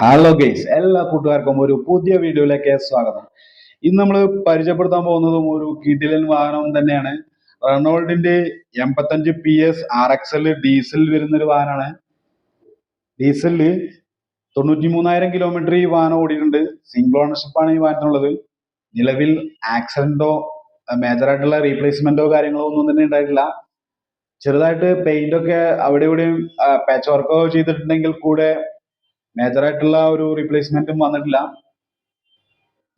Hello guys എല്ലാ കൂട്ടുകാർക്കും ഒരു പുതിയ വീഡിയോയിലേക്ക് സ്വാഗതം. ഇന്ന് നമ്മൾ പരിചയപ്പെടുത്താൻ പോകുന്നതും ഒരു കിടിലൻ വാഹനം തന്നെയാണ്. റെനോൾഡിന്റെ എൺപത്തഞ്ച് P S R X L diesel വരുന്ന ഒരു വാഹനമാണ്. ഡീസലിൽ തൊണ്ണൂറ്റി മൂന്നായിരം കിലോമീറ്റർ ഈ വാഹനം ഓടിയിട്ടുണ്ട്. സിംഗിൾ ഓണർഷിപ്പ് ആണ് ഈ വാഹനത്തിനുള്ളത്. നിലവിൽ ആക്സിഡന്റോ മേജറായിട്ടുള്ള റീപ്ലേസ്മെന്റോ കാര്യങ്ങളോ ഒന്നും തന്നെ ഉണ്ടായിട്ടില്ല. ചെറുതായിട്ട് പെയിന്റ് ഒക്കെ അവിടെ ഇവിടെയും പാച്ച് വർക്കോ ചെയ്തിട്ടുണ്ടെങ്കിൽ കൂടെ മേജർ ആയിട്ടുള്ള ഒരു റീപ്ലേസ്മെന്റും വന്നിട്ടില്ല.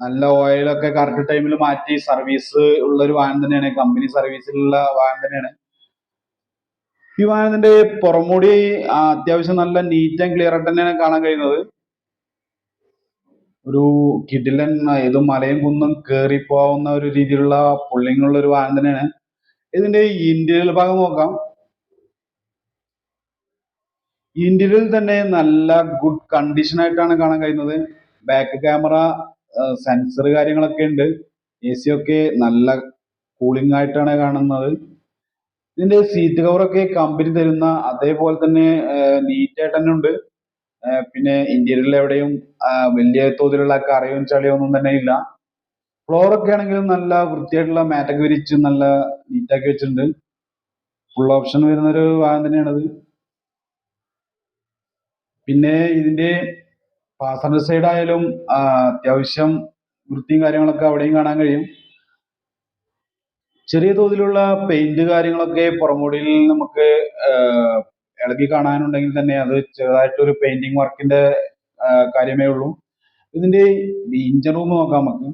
നല്ല ഓയിലൊക്കെ കറക്റ്റ് ടൈമിൽ മാറ്റി സർവീസ് ഉള്ള ഒരു വാഹനം തന്നെയാണ്. കമ്പനി സർവീസിലുള്ള വാഹനം തന്നെയാണ്. ഈ വാഹനത്തിന്റെ പുറമൂടി അത്യാവശ്യം നല്ല നീറ്റ് ആൻഡ് ക്ലിയർ ആയിട്ട് തന്നെയാണ് കാണാൻ കഴിയുന്നത്. ഒരു കിടിലൻ ഏത് മലയും കുന്നും കയറി പോവുന്ന ഒരു രീതിയിലുള്ള പുള്ളിങ്ങുള്ള ഒരു വാഹനം തന്നെയാണ്. ഇതിന്റെ ഇന്റീരിയർ ഭാഗം നോക്കാം. ഇന്റീരിയറിൽ തന്നെ നല്ല ഗുഡ് കണ്ടീഷൻ ആയിട്ടാണ് കാണാൻ കഴിയുന്നത്. ബാക്ക് ക്യാമറ സെൻസർ കാര്യങ്ങളൊക്കെ ഉണ്ട്. എ സി ഒക്കെ നല്ല കൂളിംഗ് ആയിട്ടാണ് കാണുന്നത്. ഇതിന്റെ സീറ്റ് കവറൊക്കെ കമ്പനി തരുന്ന അതേപോലെ തന്നെ നീറ്റ് ആയിട്ട് തന്നെ ഉണ്ട്. പിന്നെ ഇന്റീരിയറിൽ എവിടെയും വലിയ തോതിലുള്ള കറയും ചളിയോ ഒന്നും തന്നെ ഇല്ല. ഫ്ലോർ ഒക്കെ ആണെങ്കിലും നല്ല വൃത്തിയായിട്ടുള്ള മാറ്റൊക്കെ വിരിച്ച് നല്ല നീറ്റാക്കി വെച്ചിട്ടുണ്ട്. ഫുൾ ഓപ്ഷൻ വരുന്ന ഒരു വാഹനം തന്നെയാണത്. പിന്നെ ഇതിന്റെ പാസഞ്ചർ സൈഡ് ആയാലും അത്യാവശ്യം വൃത്തിയും കാര്യങ്ങളൊക്കെ അവിടെയും കാണാൻ കഴിയും. ചെറിയ തോതിലുള്ള പെയിന്റ് കാര്യങ്ങളൊക്കെ പുറമുടിയിൽ നമുക്ക് ഇളകി കാണാനുണ്ടെങ്കിൽ തന്നെ അത് ചെറുതായിട്ടൊരു പെയിന്റിങ് വർക്കിന്റെ കാര്യമേ ഉള്ളൂ. ഇതിന്റെ ഇഞ്ചിൻ റൂം നോക്കാം നമുക്ക്.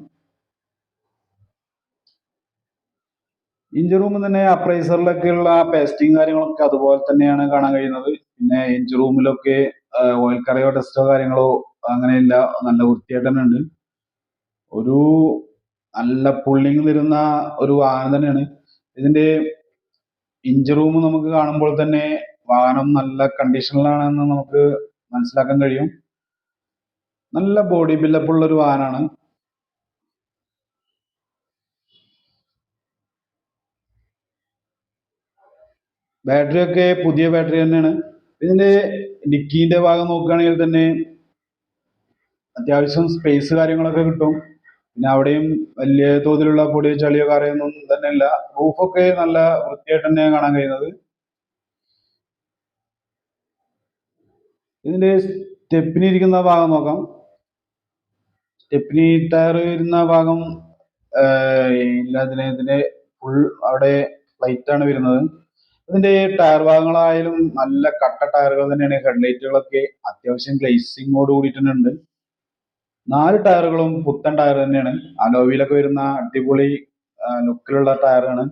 ഇഞ്ചൻ റൂം തന്നെ അപ്രൈസറിലൊക്കെയുള്ള പേസ്റ്റിങ് കാര്യങ്ങളൊക്കെ അതുപോലെ തന്നെയാണ് കാണാൻ കഴിയുന്നത്. പിന്നെ എഞ്ചിൻ റൂമിലൊക്കെ ഓയിൽ കറിയോ ടെസ്റ്റോ കാര്യങ്ങളോ അങ്ങനെയില്ല നല്ല വൃത്തിയായിട്ട് തന്നെ ഉണ്ട്. ഒരു നല്ല പുള്ളിങ് തരുന്ന ഒരു വാഹനം തന്നെയാണ്. ഇതിന്റെ ഇഞ്ചി റൂം നമുക്ക് കാണുമ്പോൾ തന്നെ വാഹനം നല്ല കണ്ടീഷനിലാണെന്ന് നമുക്ക് മനസ്സിലാക്കാൻ കഴിയും. നല്ല ബോഡി ബിൽഡപ്പ് ഉള്ള ഒരു വാഹനമാണ്. ബാറ്ററി ഒക്കെ പുതിയ ബാറ്ററി തന്നെയാണ്. ഇതിന്റെ ഡിക്കീന്റെ ഭാഗം നോക്കുകയാണെങ്കിൽ തന്നെ അത്യാവശ്യം സ്പേസ് കാര്യങ്ങളൊക്കെ കിട്ടും. പിന്നെ അവിടെയും വലിയ തോതിലുള്ള പൊടിയോ ചളിയോ കറയൊന്നും തന്നെ ഇല്ല റൂഫൊക്കെ നല്ല വൃത്തിയായിട്ട് തന്നെയാണ് കാണാൻ കഴിയുന്നത്. ഇതിന്റെ സ്റ്റെപ്പിന് ഇരിക്കുന്ന ഭാഗം നോക്കാം. സ്റ്റെപ്പിനി ടയർ വരുന്ന ഭാഗം ഇല്ല ഇതിന് ഇതിന്റെ ഫുൾ അവിടെ ആണ് വരുന്നത്. ഇതിന്റെ ടയർ ഭാഗങ്ങളായാലും നല്ല കട്ട ടയറുകൾ തന്നെയാണ്. ഹെഡ്ലൈറ്റുകളൊക്കെ അത്യാവശ്യം ഗ്ലേസിങ്ങോട് കൂടിയിട്ട് ഉണ്ട്. നാല് ടയറുകളും പുത്തൻ ടയർ തന്നെയാണ്. അലോവിയിലൊക്കെ വരുന്ന അടിപൊളി ലുക്കിലുള്ള ടയറാണ്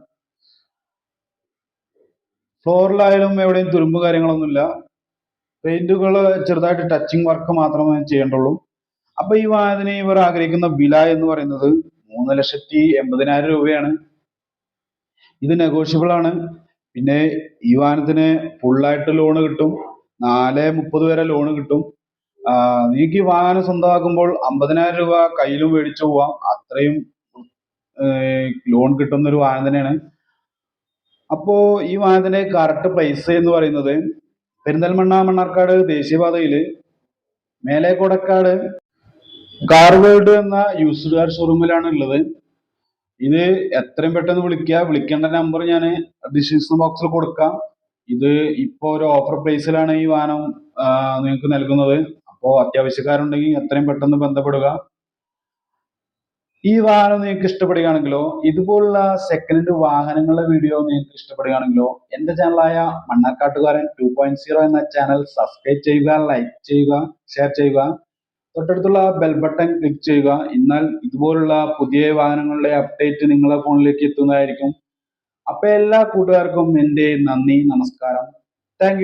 ഫ്ലോറിലായാലും എവിടെയും തുരുമ്പ് കാര്യങ്ങളൊന്നുമില്ല. പെയിന്റുകൾ ചെറുതായിട്ട് ടച്ചിങ് വർക്ക് മാത്രമേ ചെയ്യേണ്ടുള്ളൂ. അപ്പൊ ഈ വാഹനത്തിന് ഇവർ ആഗ്രഹിക്കുന്ന വില എന്ന് പറയുന്നത് മൂന്ന് ലക്ഷത്തി എൺപതിനായിരം രൂപയാണ്. ഇത് നെഗോഷ്യബിൾ ആണ്. പിന്നെ ഈ വാഹനത്തിന് ഫുള്ളായിട്ട് ലോൺ കിട്ടും. നാല് മുപ്പത് വരെ ലോൺ കിട്ടും. നിങ്ങൾക്ക് ഈ വാഹനം സ്വന്തമാക്കുമ്പോൾ അമ്പതിനായിരം രൂപ കയ്യിലും മേടിച്ചു പോവാം. അത്രയും ലോൺ കിട്ടുന്ന ഒരു വാഹനം തന്നെയാണ്. അപ്പോ ഈ വാഹനത്തിന്റെ കറക്റ്റ് പ്രൈസ് എന്ന് പറയുന്നത് പെരിന്തൽമണ്ണ മണ്ണാർക്കാട് ദേശീയപാതയിൽ മേലെ കൊടക്കാട് കാർ വേൾഡ് എന്ന യൂസ്ഡ് കാർ ഷോറൂമിലാണ് ഉള്ളത്. ഇത് എത്രയും പെട്ടെന്ന് വിളിക്കുക വിളിക്കേണ്ട നമ്പർ ഞാൻ ഡിസ്ക്രിപ്ഷൻ ബോക്സിൽ കൊടുക്കാം. ഇത് ഇപ്പോ ഒരു ഓഫർ പ്രൈസിലാണ് ഈ വാഹനം നിങ്ങൾക്ക് നൽകുന്നത്. അപ്പോൾ അത്യാവശ്യക്കാരുണ്ടെങ്കിൽ എത്രയും പെട്ടെന്ന് ബന്ധപ്പെടുക. ഈ വാഹനം നിങ്ങൾക്ക് ഇഷ്ടപ്പെടുകയാണെങ്കിലോ ഇതുപോലുള്ള സെക്കൻഡ് ഹാൻഡ് വാഹനങ്ങളുടെ വീഡിയോ നിങ്ങൾക്ക് ഇഷ്ടപ്പെടുകയാണെങ്കിലോ എന്റെ ചാനലായ മണ്ണാക്കാട്ടുകാരൻ ടു പോയിന്റ് സീറോ എന്ന ചാനൽ സബ്സ്ക്രൈബ് ചെയ്യുക ലൈക്ക് ചെയ്യുക ഷെയർ ചെയ്യുക. തൊട്ടടുത്തുള്ള ബെൽ ബട്ടൺ ക്ലിക്ക് ചെയ്യുക. എന്നാൽ ഇതുപോലുള്ള പുതിയ വാഹനങ്ങളുടെ അപ്ഡേറ്റ് നിങ്ങളുടെ ഫോണിലേക്ക് എത്തുന്നതായിരിക്കും. അപ്പൊ എല്ലാ കൂട്ടുകാർക്കും എന്റെ നന്ദി നമസ്കാരം. താങ്ക്